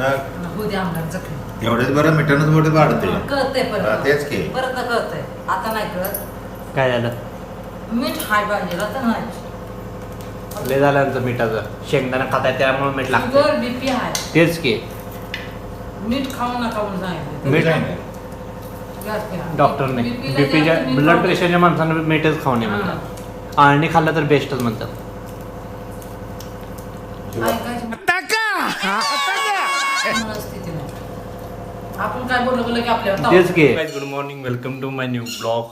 मग होऊ दे आमदार जखमी. एवढेच बरं मिठानच मोठे वाढते. कळतंय हा, परत तेच की. परत कळतंय. आता नाही कळत. काय झालं? मीठ हाय पाहिजे नाही. लय झालं आमचं मिठाचं. शेंगदाणा खाताय त्यामुळे मीठ लागतं शुगर बीपी आहे तेच की. मीठ खाऊ नका म्हणून सांगितलं. मीठ घ्या. डॉक्टरने. BP ला बीपीच्या जास्त मीठ ब्लड. प्रेशरच्या माणसांना मीठच खाऊ नये हा. म्हणतात आळणी खाल्लं तर बेस्टच म्हणतात. आपण काय बोललो बोललो की आपल्यावर तेच की. Good morning welcome to my new blog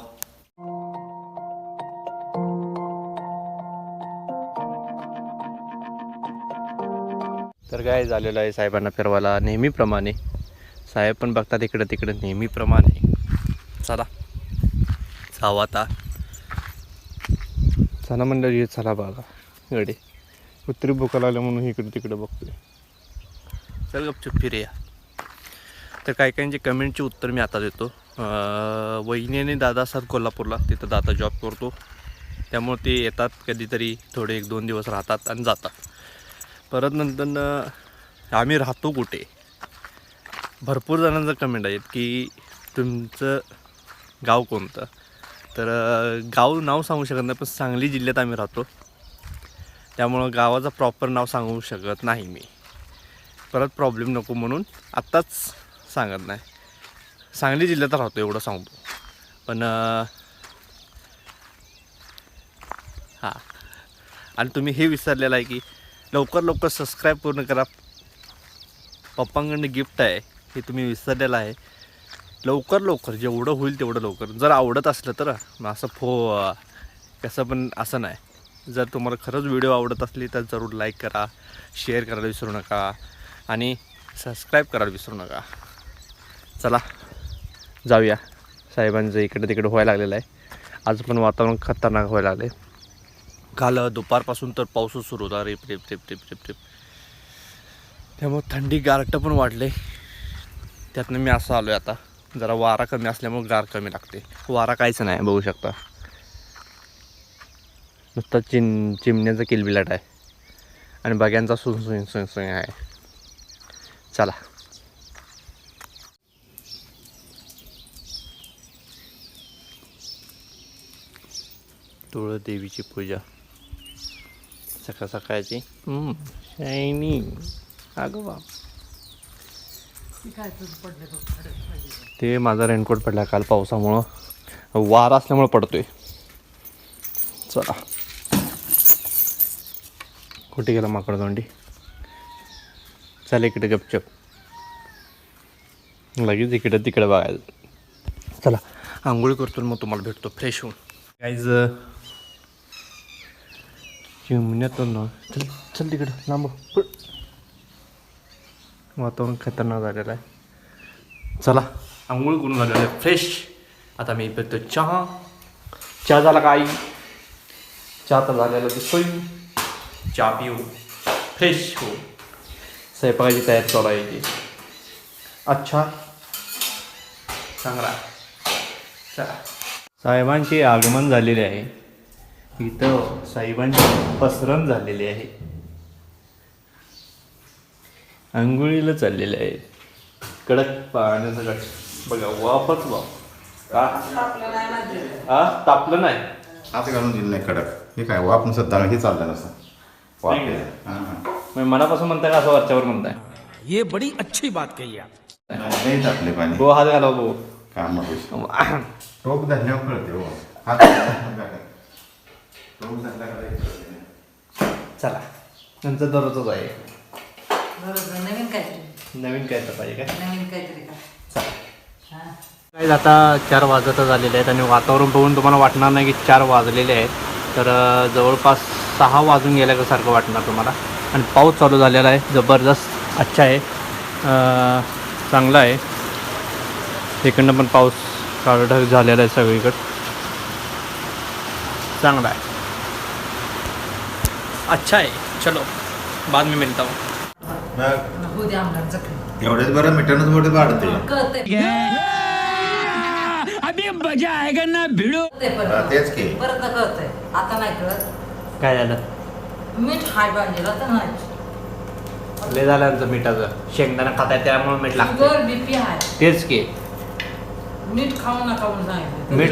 तर काय झालेलं आहे साहेबांना फिरवायला नेहमीप्रमाणे. साहेब पण बघतात इकडं तिकडं नेहमीप्रमाणे. चला. जाऊ आता. चला म्हणलं ये चला बघा गडे. कुत्री भुका लागल्या म्हणून इकडं तिकडं बघतोय. चल गपचूप फिरूया. तर काही काहींचे कमेंटचे उत्तर मी आता देतो. वहिनीने आणि दादा असतात कोल्हापूरला तिथं दादा जॉब करतो. त्यामुळे ते येतात कधीतरी थोडे एक दोन दिवस राहतात आणि जातात. परत नंतर आम्ही राहतो कुठे? भरपूर जणांचं कमेंट आहेत की तुमचं गाव कोणतं? तर गाव नाव सांगू शकत नाही पण सांगली जिल्ह्यात आम्ही राहतो. त्यामुळं गावाचं प्रॉपर नाव सांगू शकत नाही मी. परत प्रॉब्लेम नको म्हणून आत्ताच सांगत नाही. सांगली जिल्ह्यात राहतो एवढं सांगतो पण हां. आणि तुम्ही हे विसरलेलं आहे की लवकर लवकर सबस्क्राईब पूर्ण करा. पप्पांकडनं गिफ्ट आहे हे तुम्ही विसरलेलं आहे. लवकर लवकर जेवढं होईल तेवढं लवकर. जर आवडत असलं तर मग असं फो कसं पण असं नाही. जर तुम्हाला खरंच व्हिडिओ आवडत असली तर जरूर लाईक करा शेअर करायला विसरू नका. आणि सबस्क्राईब करायला विसरू नका. चला जाऊया. साहेबांचं इकडे तिकडे व्हायला लागलेलं आहे. आज पण वातावरण खतरनाक व्हायला लागले. काल दुपारपासून तर पाऊसच सुरू होता. रेप रेप रेप रेप रेप रेप. त्यामुळं थंडी गारटं पण वाढले. त्यातनं मी असं आलो आहे आता. जरा वारा कमी असल्यामुळे गार कमी लागते. वारा काहीच नाही बघू शकता. नुसता चिम चिमण्याचा किलबिलाट आहे. आणि बग्यांचा सुन सुन सुन सुन आहे. चला. तुळस देवीची पूजा. सकाळ सकाळची शायनी अगं बाप. ते माझा रेनकोट पडला काल पावसामुळं. वार असल्यामुळं पडतोय. चला. कुठे गेला माकड दोंडी चल इकडे गपचप. लगेच इकडं तिकडं बघायला चला आंघोळ करतो मग तुम्हाला भेटतो फ्रेश होऊन. काहीच चिमण्यात ना चल चल तिकडं लांब हो. वातावरण खतरनाक झालेलं आहे. चला आंघोळ करून झालेलं आहे फ्रेश आता मी बघतो चहा. चहा झाला का आई? चहा तर झालेला दिसतोय. चहा पिऊ. फ्रेश हो. स्वयंपाकाची तयारी चालू आहे याची. अच्छा। चांगला चला। साहेबांचे आगमन झालेले आहे. इथं साहेबांची पसरण झालेली आहे. आंघोळीला चाललेले आहे. कडक पाण्याचा गट बघा वापच वाप. हा तापलं नाही. हात घालून दिलं नाही कडक. हे काय वाप नुसतं दळ हे चाललं नसतं. वाप. हा, हा. मनापासून म्हणताय का असं वरच्यावर म्हणताय. ये बड़ी अच्छी बात कही आप. नाही टाकले पाणी. गो हात घाला गो. काम टोप धरल्यावर कळते हो. हात टोप धरल्यावर कळते. चला. नंतर दररोजच आहे. बरोबर. नवीन काहीतरी. नवीन काय तर पाहिजे काय? नवीन काहीतरी का? चला. हा. काय आता चार वाजतच आलेले आहेत आणि वातावरण बघून तुम्हाला वाटणार नाही की चार वाजलेले आहेत. तर अं, जवळपास सहा वाजून गेल्यासारखं वाटणार तुम्हाला. आणि पाऊस चालू झालेला आहे. जबरदस्त अच्छा आहे. अं, चांगला आहे. इकडनं पण पाऊस काळढग झालेला आहे सगळीकडं. चांगला आहे. अच्छा आहे. चलो बाद में मिलता हूँ. मग होऊ दे आमदार जखमी एवढेच बरं मिठानच मोठे वाढते. अभी मजा आएगा ना भिड़ो. तेच की. परत कळतंय. आता नाही कळत. काय झालं? मीठ हाय पाहिजे तर नाही. लय झालं मिठाचं. शेंगदाणा खाताय त्यामुळे मीठ लागतं शुगर बीपी आहे. तेच की. मीठ खाऊ नका म्हणून सांगितलं. मीठ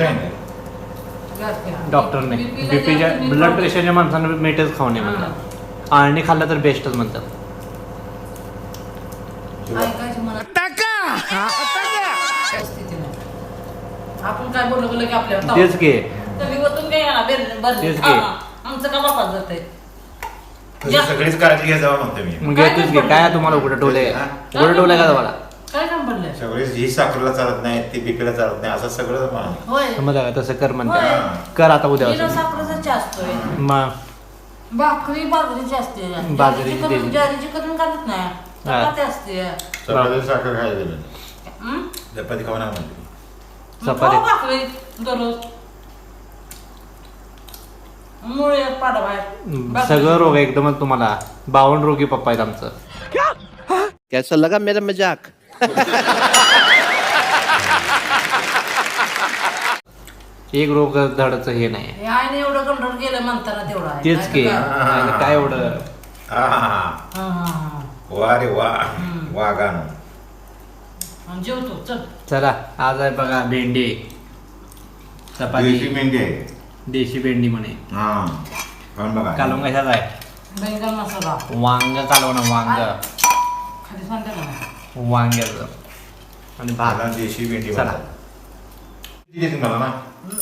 जास्त आहे. डॉक्टरने. BP ला बीपीच्या जास्त मीठ ब्लड खाऊ प्रेशरच्या माणसांना मीठच खाऊ नये हां. म्हणतात आळणी खाल्लं तर बेस्टच म्हणतात. ऐकायचं मला परिस्थिती नाही. आपण काय बोललो गेलो की आपल्यावर ताव. तेच की. तुम्ही वतून काय येणार बेर- बरं. तेच की. हा, आमचं का बापात जात आहे तुझी सगळीच काळजी घ्या जावं म्हणतो मी मग काय घेतोच की नाही काय? तुम्हाला उघडं टोले हा? उघडं टोले का तुम्हाला काय काम पडलंय सगळीच ही साखरेला चालत नाही ती बीपीला चालत नाही असं सगळं मान. होय समजा का तसं कर म्हणते. कर आता उद्या साखरेचा मग भाकरी बाजरीची असते बाजरीची ज्वारीची करून- दिली. ज्वारीची करून काढत नाही चपाती असते सगळं साखर खायला दिलं हं? चपाती खाऊ नका म्हणते मग चपाती. खाऊ भाकरी दररोज मुळे पाडा सगळं रोग एकदमच तुम्हाला. बावन्न रोगी पप्पा आहेत आमचं. कैसा लगा मेरा मजाक. एक रोग धडाचं हे नाही. हे आईने एवढं कंट्रोल केलं म्हणताना तेवढं आहे. तेच की. नाहीतर काय? एवढं? हा हा हं, हं, हं. वा रे वा. वा गाणं. आणि जेवतो चल. चला आज आहे बघा भेंडी. देशी चपाती मेंढी आहे. देशी भेंडी म्हणे. हा बघा. कालवण कशाचा आहे? बैंगन मसाला वांग कालवण वांग. खाली सांगते ना वांग्याचं. आणि भात. मला देशी मेंढी चला. म्हणतात. किती देते मला ना?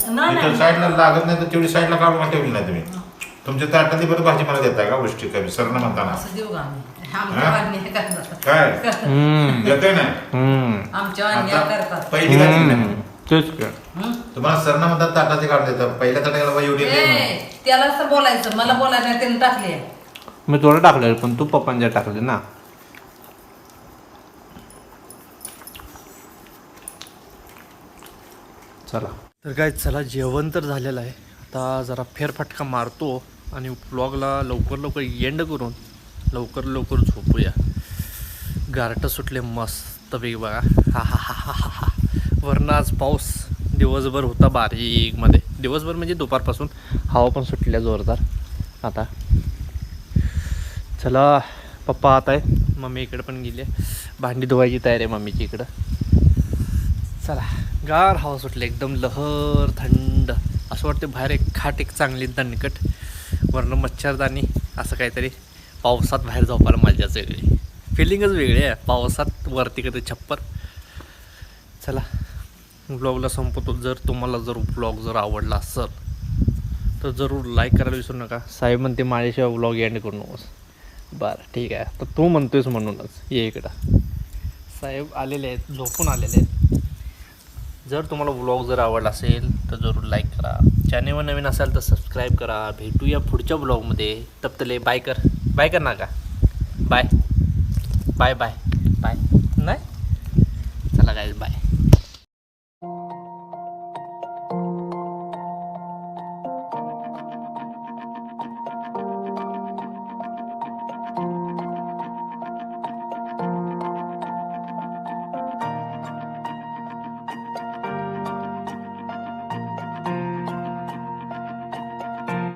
नाही इथं नाही साईडला लागत नाही तर तेवढी साईडला काढून ठेवली नाही तुम्ही. तुमच्या ताटातली बरं भाजी मला देताय का गोष्टी कमी? सरण म्हणताना. असं देऊ का आम्ही? आमच्या हा? वाणी करतात. काय? हम्म. देतोय ना? हम्म. आमच्या हे आता करतात. पहिली काय दिली हम्म. तेच की. हं? तुम्हाला सरण म्हणतात ताटातली काढून देतात पहिल्या ताटाला बाई एवढी दे म्हणून. ए, त्याला असं बोलायचं. मला बोलायला नाही त्याने टाकली. मी थोडं टाकलं पण तू पप्पांच्या टाकले ना. चला. तर काय चला जेवण तर झालेलं आहे. आता जरा फेरफटका मारतो आणि ब्लॉगला लवकर लवकर एंड करून लवकर लवकर झोपूया. गारटं सुटले मस्त वेग बघा. हा हा हा हा हा हा. वरनं आज पाऊस दिवसभर होता बारीकमध्ये. दिवसभर म्हणजे दुपारपासून हवा पण सुटल्या जोरदार. आता चला पप्पा आता आहे. मम्मी इकडं पण गेली आहे. भांडी धुवायची तयारी आहे मम्मीची इकडं. चला गार हवा सुटली एकदम लहर थंड. असं वाटतं बाहेर एक खाट एक चांगली दणकट. वरनं मच्छरदाणी असं काहीतरी. पावसात बाहेर झोपायला मजाच वेगळी. फिलिंगच वेगळी आहे. पावसात वरती कधी छप्पर. चला. ब्लॉगला संपवतो. जर तुम्हाला जर ब्लॉग जर आवडला असेल तर जरूर लाईक करायला विसरू नका. साहेब म्हणते माझ्याशिवाय ब्लॉग एंड करू नकोस. बरं ठीक आहे. तर तू म्हणतोयस म्हणूनच. ये इकडं. साहेब आलेले आहेत झोपून आलेले आहेत. जर तुम्हाला व्लॉग जर आवडला असेल तर जरूर लाईक करा. चॅनेलवर नवीन असाल तर सबस्क्राईब करा. भेटूया पुढच्या ब्लॉगमध्ये. तप्तले बाय कर. बाय कर ना का? बाय बाय बाय बाय नाही? चला काय बाय